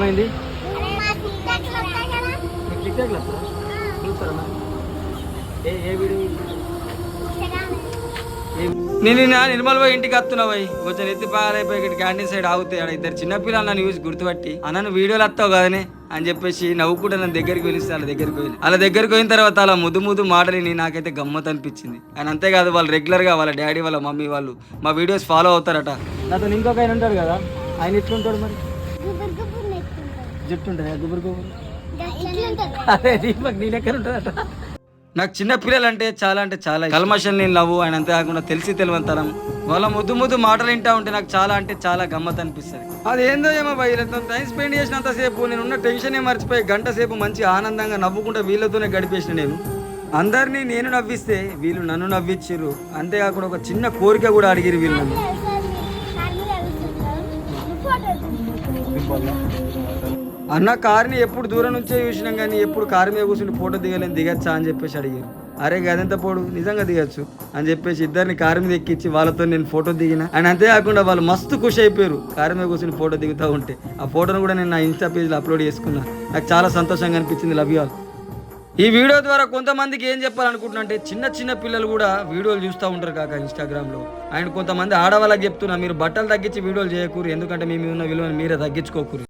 ఏమైంది? టిక్టాక్ చూస్తారా? ఏ ఏ వీడియో నేను నా నిర్మల్ పోయి ఇంటికి వస్తున్నావు కొంచెం ఎత్తి పాలైపోయి ఇక్కడ క్యాంటీన్ సైడ్ ఆగుతాయి ఆడ ఇద్దరు చిన్నపిల్లలు నన్ను చూసి గుర్తుపట్టి. అన్న వీడియోలు వస్తావు కదనే అని చెప్పేసి నవ్వుకుంటే నన్ను దగ్గరికి పిలిస్తే వాళ్ళ దగ్గరికి పోయి వాళ్ళ దగ్గరికి పోయిన తర్వాత అలా ముద్దు ముద్దు మాటలు నాకైతే గమ్మత్ అనిపించింది. అండ్ అంతేకాదు వాళ్ళు రెగ్యులర్గా వాళ్ళ డాడీ వాళ్ళ మమ్మీ వాళ్ళు మా వీడియోస్ ఫాలో అవుతారట. నాతో ఇంకొక ఆయన ఉంటాడు కదా ఆయన ఎట్లుంటాడు మరి? జుట్టు ఉంటుంది గుబురు గుబురు. అదే దీపక్ నీ లెక్కన ఉంటుందట. నాకు చిన్న పిల్లలు అంటే చాలా అంటే చాలా కల్మషన్ నేను లవ్ ఆయన అంతేకాకుండా తెలిసి తెలివంతరం వాళ్ళ ముద్దు ముద్దు మాటలు వింటా ఉంటే నాకు చాలా అంటే చాలా గమ్మత్ అనిపిస్తుంది. అదేందో ఏమో భయ్ వీళ్ళతో టైం స్పెండ్ చేసినంతసేపు నేను ఉన్న టెన్షనే మర్చిపోయి గంట సేపు మంచి ఆనందంగా నవ్వుకుంటా వీళ్ళతోనే గడిపేసిన నేను. అందరినీ నేను నవ్విస్తే వీళ్ళు నన్ను నవ్విచ్చిర్రు. అంతేకాకుండా ఒక చిన్న కోరిక కూడా అడిగిరు వీళ్ళు నన్ను. అన్న కార్ని ఎప్పుడు దూరం నుంచే చూసినాం కానీ ఎప్పుడు కారు మీద కూర్చుని ఫోటో దిగలేని దిగచ్చా అని చెప్పేసి అడిగారు. అరే గదెంత పోడు? నిజంగా దిగచ్చు అని చెప్పేసి ఇద్దరిని కారు మీద ఎక్కించి వాళ్ళతో నేను ఫోటో దిగిన. అండ్ అంతేకాకుండా వాళ్ళు మస్తు ఖుషి అయిపోయారు కారు మీద కూర్చుని ఫోటో దిగుతూ ఉంటే. ఆ ఫోటోను కూడా నేను నా ఇన్స్టా పేజ్లో అప్లోడ్ చేసుకున్నా. నాకు చాలా సంతోషంగా అనిపించింది లవ్ యూ ఆల్. ఈ వీడియో ద్వారా కొంతమందికి ఏం చెప్పాలనుకుంటున్నా అంటే చిన్న చిన్న పిల్లలు కూడా వీడియోలు చూస్తూ ఉంటారు కాక ఇన్స్టాగ్రామ్లో. అండ్ కొంతమంది ఆడవాళ్ళకి చెప్తున్నా మీరు బట్టలు తగ్గించి వీడియోలు చేయకూరు ఎందుకంటే మీ ఉన్న విలువను మీరే తగ్గించుకోకూరు.